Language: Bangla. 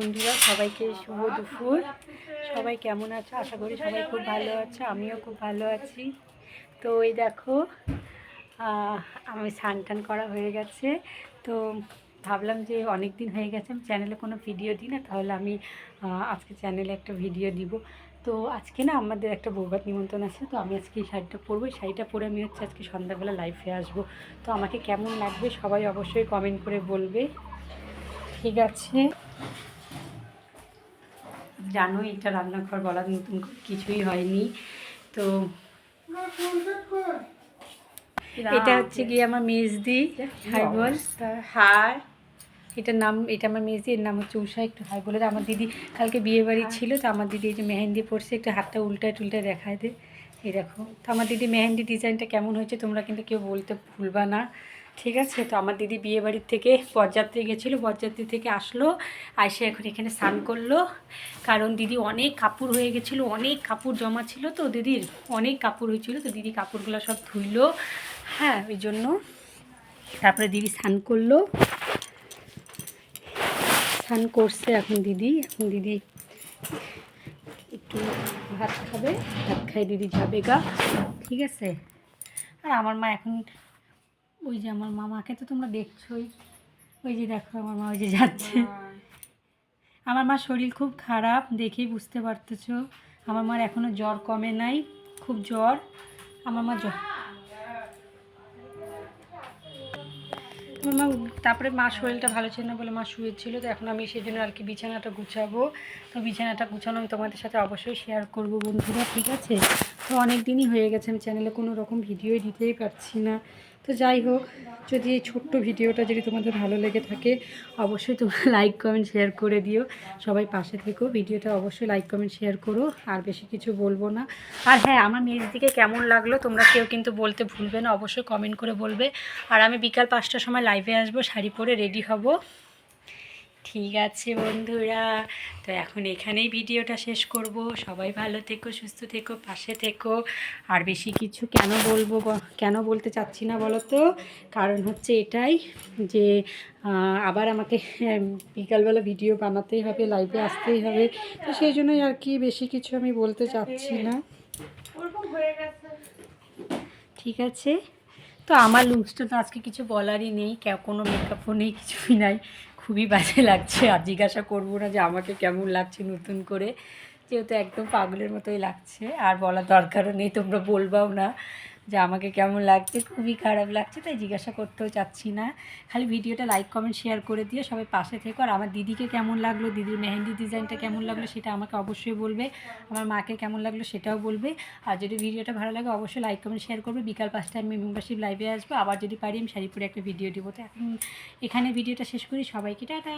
বন্ধুরা, সবাইকে শুভ দুপুর। সবাই কেমন আছে? আশা করি সবাই খুব ভালো আছে, আমিও খুব ভালো আছি। তো এই দেখো আমি স্নান টান করা হয়ে গেছে। তো ভাবলাম যে অনেক দিন হয়ে গেছে, আমি চ্যানেলে কোনো ভিডিও দিই না, তাহলে আমি আজকে চ্যানেলে একটা ভিডিও দিব। তো আজকে না আমাদের একটা বৌভাত নিমন্ত্রণ আছে, তো আমি আজকে এই শাড়িটা পরবো। এই শাড়িটা পরে আমি হচ্ছে আজকে সন্ধ্যাবেলা লাইফে আসব। তো আমাকে কেমন লাগবে সবাই অবশ্যই কমেন্ট করে বলবে। ঠিক আছে? জানো এটা রান্নাঘর বলার নতুন কিছুই হয়নি। তো এটা হচ্ছে গিয়ে আমার মেজদি হাই বল। হার এটার নাম এটা আমার মেজদি এর নাম হচ্ছে উষা একটু হাই বলে। আমার দিদি কালকে বিয়ে বাড়ি ছিল তো আমার দিদি এই যে মেহেন্দি পড়ছে একটু হাতটা উল্টায় টুলটায় দেখায় দে। এই দেখো তো আমার দিদি মেহেন্দি ডিজাইনটা কেমন হয়েছে তোমরা কিন্তু কেউ বলতে ভুলবা না। ঠিক আছে, তো আমার দিদি বিয়ে বাড়ির থেকে বরযাত্রী গেছিল, বরযাত্রী থেকে আসলো, আইসে এখন এখানে স্নান করল। কারণ দিদি অনেক কাপড় হয়ে গেছিল, অনেক কাপড় জমা ছিল তো দিদির, অনেক কাপড় হয়েছিল তো দিদি কাপড়গুলো সব ধুইলো। হ্যাঁ ওই জন্য তারপরে দিদি স্নান করল। স্নান করছে এখন দিদি এখন দিদি একটু ভাত খাবে, ভাত খাই দিদি যাবে গা ঠিক আছে। আর আমার মা এখন ওই যে আমার মামাকে তো তোমরা দেখছোই। ওই যে দেখো, আমার মা ওই যে যাচ্ছে। আমার মার শরীর খুব খারাপ, দেখেই বুঝতে পারতেছো। আমার মার এখনও জ্বর কমে নাই, খুব জ্বর। আমার মা জ্বর আমার মা তারপরে মা শরীরটা ভালো ছিল না বলে মা শুয়েছিল, তো এখন আমি সেই জন্য আর কি বিছানাটা গুছাবো। তো বিছানাটা গুছানো আমি তোমাদের সাথে অবশ্যই শেয়ার করব বন্ধুরা, ঠিক আছে? তো অনেক দিনই হয়ে গেছে, আমি চ্যানেলে কোনো রকম ভিডিওই দিতেই পারছি না। তো যাই হোক, যদি এই ছোট্ট ভিডিওটা যদি তোমাদের ভালো লেগে থাকে, অবশ্যই তোমরা লাইক কমেন্ট শেয়ার করে দিও। সবাই পাশে থেকো ভিডিওটা অবশ্যই লাইক কমেন্ট শেয়ার করো, আর বেশি কিছু বলব না। আর হ্যাঁ আমার মেয়ের দিকে কেমন লাগল, তোমরা কেউ কিন্তু বলতে ভুলবে না, অবশ্যই কমেন্ট করে বলবে। আর আমি বিকাল পাঁচটার সময় লাইভে আসব, শাড়ি পরে রেডি হব। ঠিক আছে বন্ধুরা, তো এখন এখানেই ভিডিওটা শেষ করব। সবাই ভালো থেকো, সুস্থ থেকো, পাশে থেকো। আর বেশি কিছু কেন বলব কেন বলতে চাচ্ছি না বলো তো কারণ হচ্ছে এটাই যে আবার আমাকে বিকালবেলা ভিডিও বানাতেই হবে লাইভে আসতেই হবে। তো সেই জন্যই আর কি বেশি কিছু আমি বলতে চাচ্ছি না। ঠিক আছে? তো আমার লুকসটা তো আজকে কিছু বলারই নেই কোনো মেকআপও নেই, কিছুই নাই। খুবই বাজে লাগছে। আর জিজ্ঞাসা করব না যে আমাকে কেমন লাগছে নতুন করে। যেহেতু একদম পাগলের মতোই লাগছে। আর বলার দরকারও নেই, তোমরা বলবাও না। যে আমাকে কেমন লাগছে, খুবই খারাপ লাগছে, তাই জিজ্ঞাসা করতেও চাচ্ছি না। খালি ভিডিওটা লাইক কমেন্ট শেয়ার করে দিও, সবাই পাশে থেকো। আর আমার দিদিকে কেমন লাগল, দিদির মেহেন্দি ডিজাইনটা কেমন লাগল সেটা আমাকে অবশ্যই বলবে। আমার মাকে কেমন লাগল সেটাও বলবে। আর যদি ভিডিওটা ভালো লাগে, অবশ্যই লাইক কমেন্ট শেয়ার করবে। বিকাল পাঁচটায় আমি মেম্বারশিপ লাইভে আসব। আবার যদি পারি, আমি শাড়িপুরে একটা ভিডিও দেবো। তো এখন এখানে ভিডিওটা শেষ করি। সবাইকে টাটা।